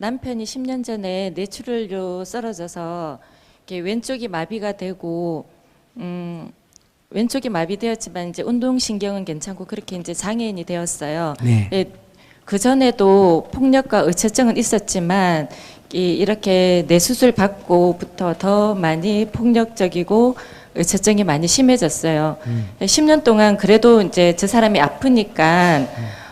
어, 남편이 10년 전에 뇌출혈로 쓰러져서 왼쪽이 마비가 되고 음, 왼쪽이 마비되었지만 이제 운동신경은 괜찮고 그렇게 이제 장애인이 되었어요. 네. 예, 그 전에도 폭력과 의처증은 있었지만 이, 이렇게 뇌 수술 받고부터 더 많이 폭력적이고 의처증이 많이 심해졌어요. 음. 10년 동안 그래도 이제 저 사람이 아프니까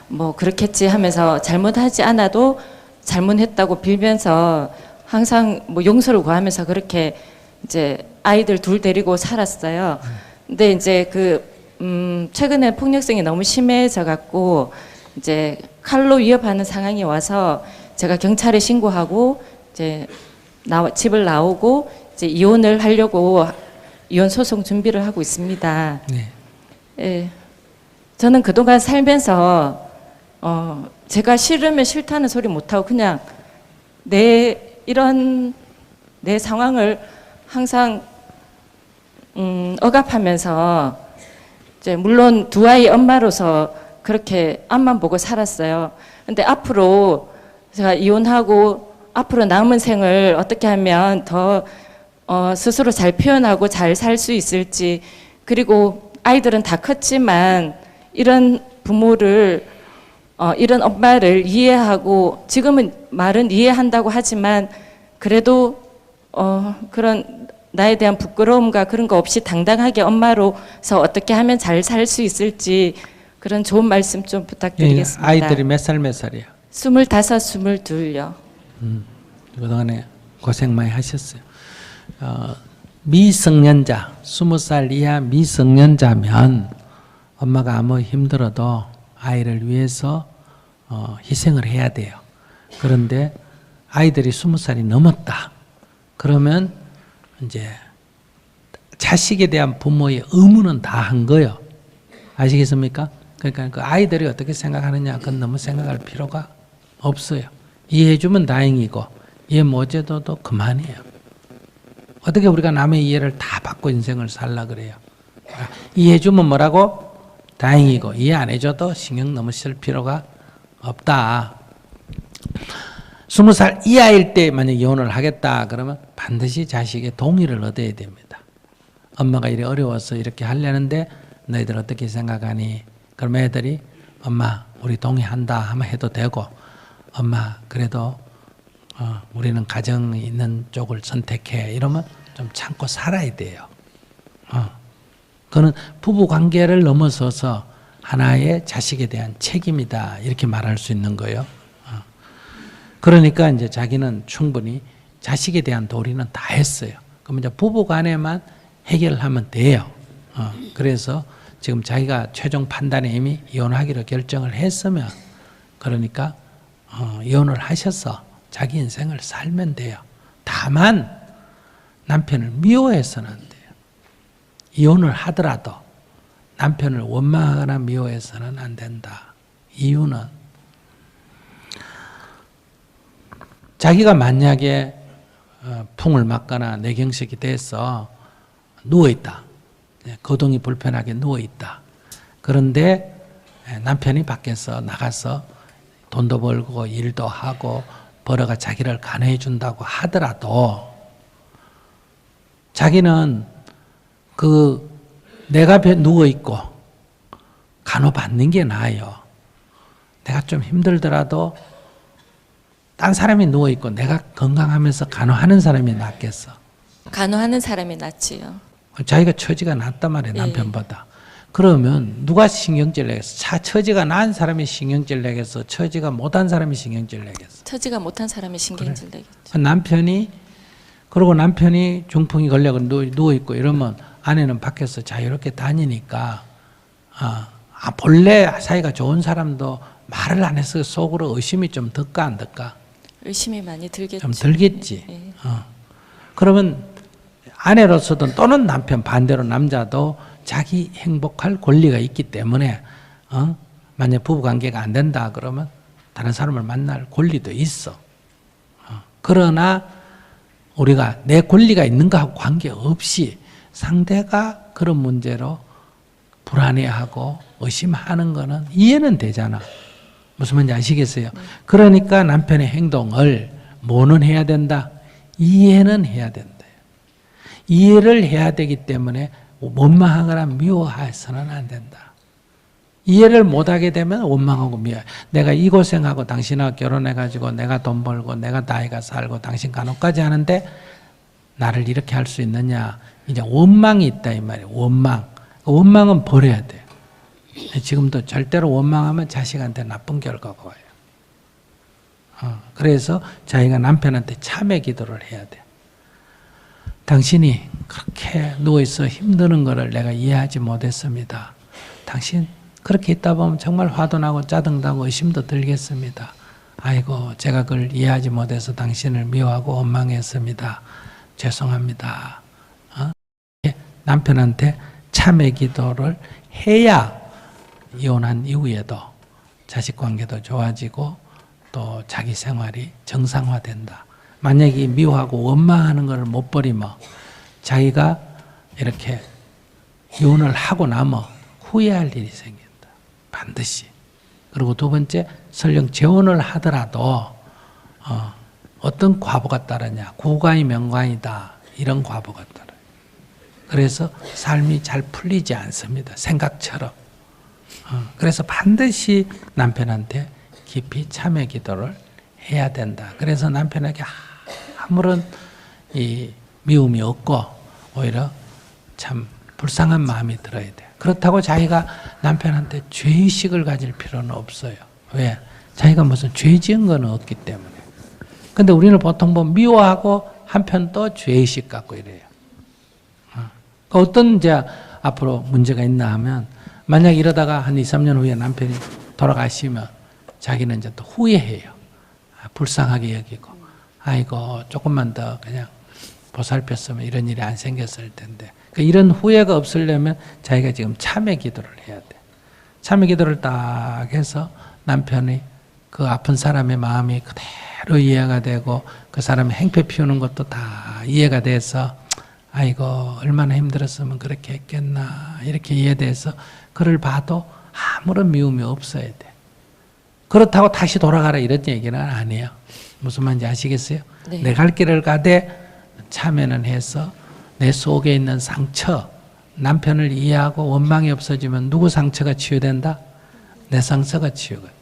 뭐 그렇겠지 하면서 잘못하지 않아도 잘못했다고 빌면서 항상 뭐 용서를 구하면서 그렇게 이제 아이들 둘 데리고 살았어요. 근데 이제 그, 음, 최근에 폭력성이 너무 심해져 갖고 이제 칼로 위협하는 상황이 와서 제가 경찰에 신고하고 이제 나 집을 나오고 이제 이혼을 하려고 이혼 소송 준비를 하고 있습니다. 네. 예. 저는 그동안 살면서 어, 제가 싫으면 싫다는 소리 못하고 그냥 내 이런 내 상황을 항상 음, 억압하면서 이제 물론 두 아이 엄마로서 그렇게 앞만 보고 살았어요. 근데 앞으로 제가 이혼하고 앞으로 남은 생을 어떻게 하면 더 어, 스스로 잘 표현하고 잘 살 수 있을지 그리고 아이들은 다 컸지만 이런 부모를 어, 이런 엄마를 이해하고 지금은 말은 이해한다고 하지만 그래도 어, 그런 나에 대한 부끄러움과 그런 거 없이 당당하게 엄마로서 어떻게 하면 잘 살 수 있을지 그런 좋은 말씀 좀 부탁드리겠습니다. 예, 아이들이 몇 살 몇 살이야? 스물다섯, 스물둘요. 그동안에 고생 많이 하셨어요. 어, 미성년자, 스무 살 이하 미성년자면 엄마가 아무 힘들어도 아이를 위해서 어, 희생을 해야 돼요. 그런데 아이들이 스무 살이 넘었다. 그러면 이제 자식에 대한 부모의 의무는 다 한 거예요. 아시겠습니까? 그러니까 그 아이들이 어떻게 생각하느냐, 그건 너무 생각할 필요가 없어요. 이해해주면 다행이고, 이해 못해도 그만이에요. 어떻게 우리가 남의 이해를 다 받고 인생을 살라 그래요? 이해해주면 뭐라고? 다행이고, 이해 안 해줘도 신경 너무 쓸 필요가 없다. 스무 살 이하일 때 만약 이혼을 하겠다 그러면 반드시 자식의 동의를 얻어야 됩니다. 엄마가 이래 어려워서 이렇게 하려는데 너희들 어떻게 생각하니? 그럼 애들이 엄마 우리 동의한다 하면 해도 되고 엄마 그래도 어, 우리는 가정이 있는 쪽을 선택해 이러면 좀 참고 살아야 돼요. 어. 그는 부부 관계를 넘어서서 하나의 자식에 대한 책임이다 이렇게 말할 수 있는 거예요. 어. 그러니까 이제 자기는 충분히 자식에 대한 도리는 다 했어요. 그럼 이제 부부 간에만 해결하면 돼요. 어, 그래서 지금 자기가 최종 판단에 이미 이혼하기로 결정을 했으면 그러니까 어, 이혼을 하셔서 자기 인생을 살면 돼요. 다만 남편을 미워해서는. 이혼을 하더라도 남편을 원망하거나 미워해서는 안 된다. 이유는 자기가 만약에 어, 풍을 맞거나 뇌경색이 돼서 누워 있다. 예, 거동이 불편하게 누워 있다. 그런데 예, 남편이 밖에서 나가서 돈도 벌고 일도 하고 벌어가 자기를 간호해 준다고 하더라도 자기는 그 내가 누워 있고 간호 받는 게 나아요. 내가 좀 힘들더라도 딴 사람이 누워 있고 내가 건강하면서 간호하는 사람이 낫겠어. 간호하는 사람이 낫지요. 자기가 처지가 낫단 말이에요 예. 남편보다. 그러면 누가 신경질 내겠어? 차 처지가 나은 사람이 신경질 내겠어? 처지가 못한 사람이 신경질 내겠어? 처지가 못한 사람이 신경질 내겠죠. 그 남편이 그리고 남편이 중풍이 누워, 누워 있고 이러면 아내는 밖에서 자유롭게 다니니까 아, 아, 본래 사이가 좋은 사람도 말을 안 해서 속으로 의심이 좀 들까 안 들까? 의심이 많이 들겠죠. 좀 들겠지. 예. 어. 그러면 아내로서든 또는 남편 반대로 남자도 자기 행복할 권리가 있기 때문에 어? 만약 부부 관계가 안 된다 그러면 다른 사람을 만날 권리도 있어. 어. 그러나 우리가 내 권리가 있는가 하고 관계없이 상대가 그런 문제로 불안해하고 의심하는 거는 이해는 되잖아. 무슨 말인지 아시겠어요? 그러니까 남편의 행동을 뭐는 해야 된다? 이해는 해야 된다. 이해를 해야 되기 때문에 원망하거나 미워해서는 안 된다. 이해를 못하게 되면 원망하고 미워. 내가 이 고생하고 당신하고 결혼해가지고 내가 돈 벌고 내가 나이가 살고 당신 간호까지 하는데 나를 이렇게 할 수 있느냐. 이제 원망이 있다 이 말이에요. 원망. 원망은 버려야 돼요. 지금도 절대로 원망하면 자식한테 나쁜 결과가 와요. 어, 그래서 자기가 남편한테 참회 기도를 해야 돼. 당신이 그렇게 누워있어 힘드는 것을 내가 이해하지 못했습니다. 당신 그렇게 있다 보면 정말 화도 나고 짜증나고 의심도 들겠습니다. 아이고, 제가 그걸 이해하지 못해서 당신을 미워하고 원망했습니다. 죄송합니다. 남편한테 참회 기도를 해야 이혼한 이후에도 자식 관계도 좋아지고 또 자기 생활이 정상화된다. 만약에 미워하고 원망하는 것을 못 버리면 자기가 이렇게 이혼을 하고 나면 후회할 일이 생긴다. 반드시. 그리고 두 번째, 설령 재혼을 하더라도 어, 어떤 과보가 따르냐. 구관이 명관이다. 이런 과보가 따라요. 그래서 삶이 잘 풀리지 않습니다. 생각처럼. 어, 그래서 반드시 남편한테 깊이 참회 기도를 해야 된다. 그래서 남편에게 아무런 이 미움이 없고 오히려 참 불쌍한 마음이 들어야 돼. 그렇다고 자기가 남편한테 죄의식을 가질 필요는 없어요. 왜? 자기가 무슨 죄 지은 건 없기 때문에. 근데 우리는 보통 뭐 미워하고 한편 또 죄의식 갖고 이래요. 어. 그 어떤 이제 앞으로 문제가 있나 하면 만약 이러다가 한 2, 3년 후에 남편이 돌아가시면 자기는 이제 또 후회해요. 아, 불쌍하게 여기고 아이고 조금만 더 그냥 보살폈으면 이런 일이 안 생겼을 텐데 그 이런 후회가 없으려면 자기가 지금 참회 기도를 해야 돼. 참회 기도를 딱 해서 남편이 그 아픈 사람의 마음이 그대로 이해가 되고 그 사람의 행패 피우는 것도 다 이해가 돼서 아이고 얼마나 힘들었으면 그렇게 했겠나 이렇게 이해돼서 그를 봐도 아무런 미움이 없어야 돼. 그렇다고 다시 돌아가라 이런 얘기는 아니에요. 무슨 말인지 아시겠어요? 네. 내갈 길을 가되 참여는 해서 내 속에 있는 상처, 남편을 이해하고 원망이 없어지면 누구 상처가 치유된다? 내 상처가 치유가 돼.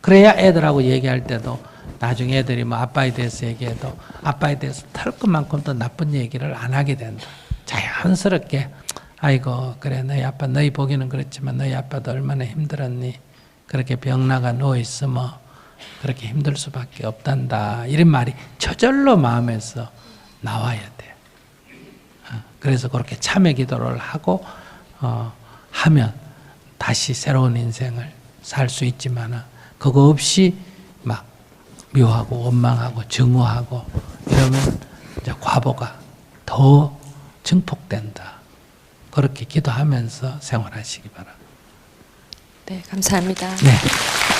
그래야 애들하고 얘기할 때도 나중에 애들이 뭐 아빠에 대해서 얘기해도 아빠에 대해서 털 것만큼 더 나쁜 얘기를 안 하게 된다. 자연스럽게 아이고 그래 너희 아빠 너희 보기는 그렇지만 너희 아빠도 얼마나 힘들었니 그렇게 병나가 누워 있으면 그렇게 힘들 수밖에 없단다 이런 말이 저절로 마음에서 나와야 돼. 어, 그래서 그렇게 참회 기도를 하고 어, 하면 다시 새로운 인생을 살 수 있지만은 그거 없이 막 미워하고 원망하고 증오하고 이러면 이제 과보가 더 증폭된다. 그렇게 기도하면서 생활하시기 바랍니다. 네, 감사합니다. 네.